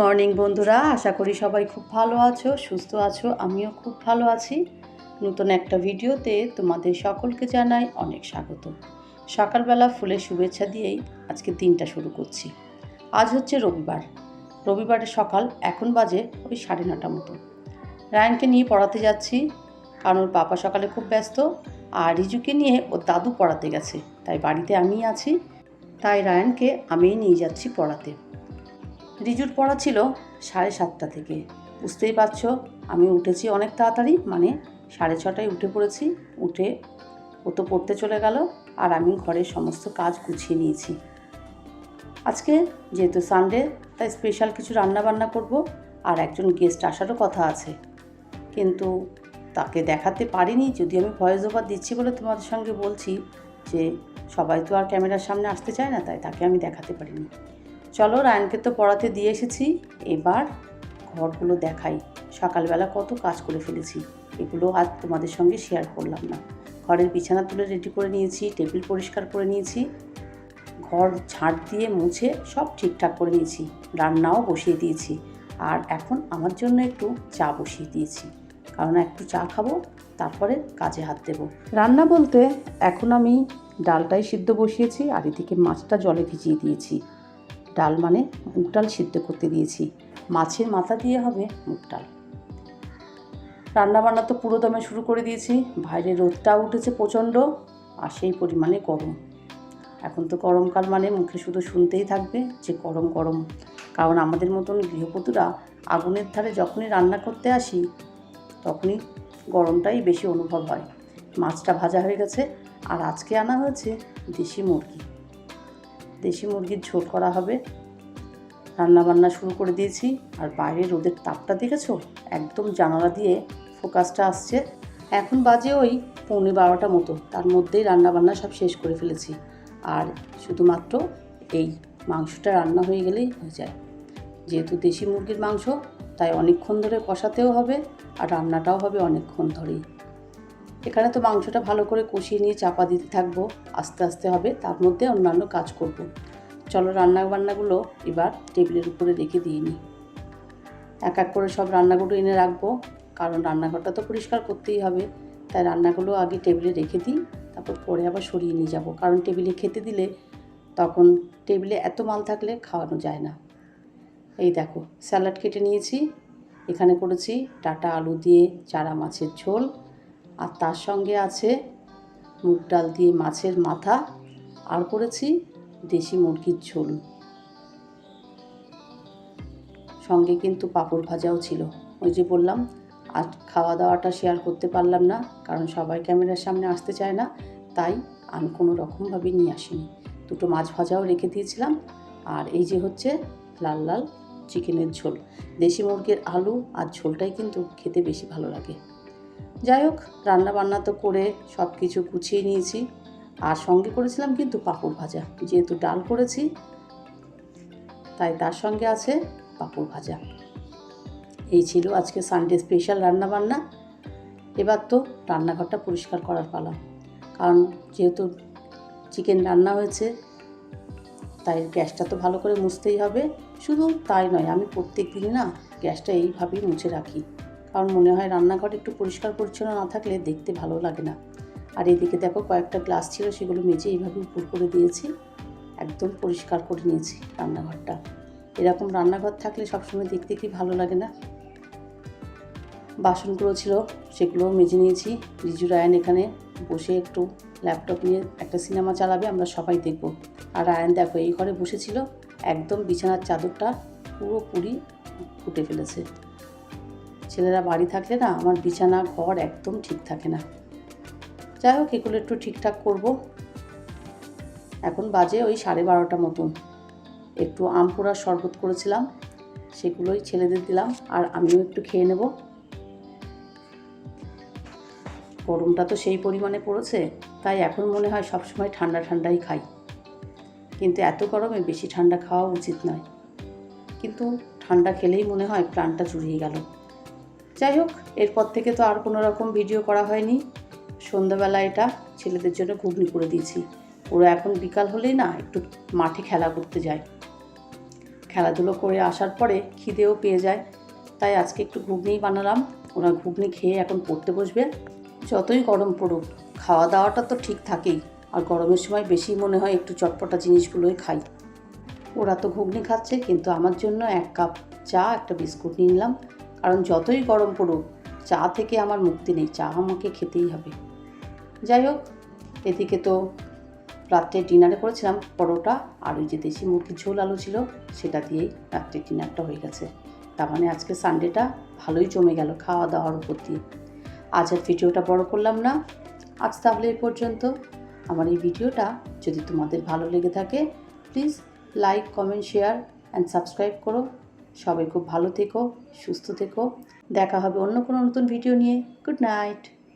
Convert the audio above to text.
Morning বন্ধুরা। আশা করি সবাই খুব ভালো আছো, সুস্থ আছো। আমিও খুব ভালো আছি। নতুন একটা ভিডিওতে তোমাদের সকলকে জানাই অনেক স্বাগত। সকালবেলা ফুলের শুভেচ্ছা দিয়েই আজকে দিনটা শুরু করছি। আজ হচ্ছে রবিবার। রবিবারের সকাল এখন বাজে ওই সাড়ে নটা মতো। রায়নকে নিয়ে পড়াতে যাচ্ছি, কারণ ওর পাপা সকালে খুব ব্যস্ত, আর রিজুকে নিয়ে ওর দাদু পড়াতে গেছে, তাই বাড়িতে আমিই আছি। তাই রায়নকে আমিই নিয়ে যাচ্ছি পড়াতে। রিজুর পড়া ছিল সাড়ে সাতটা থেকে। বুঝতেই পারছ, আমি উঠেছি অনেক তাড়াতাড়ি মানে সাড়ে ছটায় উঠে পড়েছি, উঠে ও তো পড়তে চলে গেল, আর আমি ঘরের সমস্ত কাজ গুছিয়ে নিয়েছি। আজকে যেহেতু সানডে তাই স্পেশাল কিছু রান্না বান্না করব, আর একজন গেস্ট আসারও কথা আছে। কিন্তু তাকে দেখাতে পারিনি, যদি আমি ভয়েস ওভার দিচ্ছি বলে তোমাদের সঙ্গে বলছি যে সবাই তো আর ক্যামেরার সামনে আসতে চায় না, তাই তাকে আমি দেখাতে পারিনি। চলো রায়নকে তো পড়াতে দিয়ে এসেছি। এবার ঘরগুলো দেখাই। সকালবেলা কত কাজ করে ফেলেছি। এগুলো আজ তোমাদের সঙ্গে শেয়ার করলাম না। ঘরের বিছানা তুলে রেডি করে নিয়েছি টেবিল পরিষ্কার করে নিয়েছি। ঘর ঝাঁট দিয়ে মুছে সব ঠিকঠাক করে নিয়েছি। রান্নাও বসিয়ে দিয়েছি। আর এখন আমার জন্য একটু চা বসিয়ে দিয়েছি। কারণ একটু চা খাব, তারপরে কাজে হাত দেবো। রান্না বলতে এখন আমি ডালটাই সিদ্ধ বসিয়েছি আর এদিকে মাছটা জলে ভিজিয়ে দিয়েছি। ডাল মানে মুগ ডাল সিদ্ধ করতে দিয়েছি। মাছের মাথা দিয়ে হবে মুগ ডাল রান্নাবান্না তো পুরো দমে শুরু করে দিয়েছি। বাইরে রোদটা উঠেছে প্রচণ্ড আর সেই পরিমাণে গরম। এখন তো গরমকাল মানে মুখে শুধু শুনতেই থাকবে যে গরম গরম। কারণ আমাদের মতন গৃহবধূরা আগুনের ধারে যখনই রান্না করতে আসি, তখনই গরমটাই বেশি অনুভব হয়। মাছটা ভাজা হয়ে গেছে আর আজকে আনা হয়েছে দেশি মুরগি। দেশি মুরগির ঝোল করা হবে। রান্না বান্না শুরু করে দিয়েছি। আর বাইরে রোদের তাপটা দেখেছ? একদম জানালা দিয়ে ফোকাসটা আসছে। এখন বাজে ওই পৌনে বারোটা মতো। তার মধ্যেই রান্না বান্না সব শেষ করে ফেলেছি। আর শুধুমাত্র এই মাংসটা রান্না হয়ে গেলেই হয়ে যায়। যেহেতু দেশি মুরগির মাংস, তাই অনেকক্ষণ ধরে কষাতেও হবে আর রান্নাটাও হবে অনেকক্ষণ ধরেই। এখানে তো মাংসটা ভালো করে কষিয়ে নিয়ে চাপা দিতে থাকব। আস্তে আস্তে হবে, তার মধ্যে অন্যান্য কাজ করব। চলো রান্না বান্নাগুলো এবার টেবিলের উপরে রেখে দিয়ে নিই। এক এক করে সব রান্নাগুলো এনে রাখব, কারণ রান্নাঘরটা তো পরিষ্কার করতেই হবে। তাই রান্নাগুলো আগে টেবিলে রেখে দিই, তারপর পরে আবার সরিয়ে নিয়ে যাব। কারণ টেবিলে খেতে দিলে তখন টেবিলে এত মাল থাকলে খাওয়ানো যায় না। এই দেখো, স্যালাড কেটে নিয়েছি, এখানে করেছি ডাটা আলু দিয়ে চারা মাছের ঝোল। আর তার সঙ্গে আছে মুগ ডাল দিয়ে মাছের মাথা আর করেছি দেশি মুরগির ঝোল। সঙ্গে কিন্তু পাঁপড় ভাজাও ছিল। ওই যে বললাম, আর খাওয়া দাওয়াটা শেয়ার করতে পারলাম না, কারণ সবাই ক্যামেরার সামনে আসতে চায় না, তাই আমি কোনো রকমভাবে নিয়ে আসিনি। দুটো মাছ ভাজাও রেখে দিয়েছিলাম, আর এই যে হচ্ছে লাল লাল চিকেনের ঝোল। দেশি মুরগির আলু আর ঝোলটাই কিন্তু খেতে বেশি ভালো লাগে। যাই হোক, রান্নাবান্না তো করে সব কিছু গুছিয়ে নিয়েছি। আর সঙ্গে করেছিলাম কিন্তু পাঁপড় ভাজা। যেহেতু ডাল করেছি, তাই তার সঙ্গে আছে পাঁপড় ভাজা। এই ছিল আজকে সানডে স্পেশাল রান্না বান্না এবার তো রান্নাঘরটা পরিষ্কার করার পালা। কারণ যেহেতু চিকেন রান্না হয়েছে, তাই গ্যাসটা তো ভালো করে মুছতেই হবে। শুধু তাই নয়, আমি প্রত্যেক দিন না গ্যাসটা এইভাবেই মুছে রাখি। কারণ মনে হয় রান্নাঘর একটু পরিষ্কার পরিচ্ছন্ন না থাকলে দেখতে ভালো লাগে না। আর এদিকে দেখো কয়েকটা গ্লাস ছিল, সেগুলো মেজে এইভাবে উপর করে দিয়েছি। একদম পরিষ্কার করে নিয়েছি রান্নাঘরটা। এরকম রান্নাঘর থাকলে সবসময় দেখতে কি ভালো লাগে না? বাসনগুলো ছিল, সেগুলোও মেজে নিয়েছি। রিজু রায়ন এখানে বসে একটু ল্যাপটপ নিয়ে একটা সিনেমা চালাবে, আমরা সবাই দেখব। আর রায়ন দেখো এই ঘরে বসেছিল, একদম বিছানার চাদরটা পুরোপুরি ফুটে ফেলেছে। ছেলেরা বাড়ি থাকলে না আমার বিছানা, ঘর একদম ঠিক থাকে না। যাই হোক, এগুলো একটু ঠিকঠাক করব। এখন বাজে ওই সাড়ে বারোটা মতন। একটু আম পোড়ার শরবত করেছিলাম, সেগুলোই ছেলেদের দিলাম আর আমিও একটু খেয়ে নেব। গরমটা তো সেই পরিমাণে পড়েছে, তাই এখন মনে হয় সবসময় ঠান্ডা ঠান্ডাই খাই। কিন্তু এত গরমে বেশি ঠান্ডা খাওয়া উচিত নয়। কিন্তু ঠান্ডা খেলেই মনে হয় প্রাণটা জুড়িয়ে গেল। যাই হোক, এরপর থেকে তো আর কোনো রকম ভিডিও করা হয়নি। সন্ধ্যাবেলা এটা ছেলেদের জন্য ঘুগনি করে দিয়েছি। ওরা এখন বিকাল হলেই না একটু মাঠে খেলা করতে যায়। খেলাধুলো করে আসার পরে খিদেও পেয়ে যায়। তাই আজকে একটু ঘুগনিই বানালাম। ওরা ঘুগনি খেয়ে এখন পড়তে বসবে। যতই গরম পড়ুক খাওয়া দাওয়াটা তো ঠিক থাকেই। আর গরমের সময় বেশি মনে হয় একটু চটপটা জিনিসগুলোই খাই। ওরা তো ঘুগনি খাচ্ছে, কিন্তু আমার জন্য এক কাপ চা, একটা বিস্কুট নিয়ে নিলাম। কারণ যতই গরম পড়ুক, চা থেকে আমার মুক্তি নেই, চা আমাকে খেতেই হবে। যাই হোক, এদিকে তো রাত্রে ডিনারে করেছিলাম পরোটা আর ওই যে দেশি মুরগির ঝোল আলু ছিল, সেটা দিয়েই রাত্রে ডিনারটা হয়ে গেছে। তার মানে আজকে সানডেটা ভালোই জমে গেল খাওয়া দাওয়ার উপর দিয়ে। আজ আর ভিডিওটা বড় করলাম না। আজ তাহলে এই পর্যন্ত। আমার এই ভিডিওটা যদি তোমাদের ভালো লেগে থাকে please like comment share and subscribe করো। সবাই খুব ভালো থেকো, সুস্থ থেকো। দেখা হবে অন্য কোনো নতুন ভিডিও নিয়ে। Good night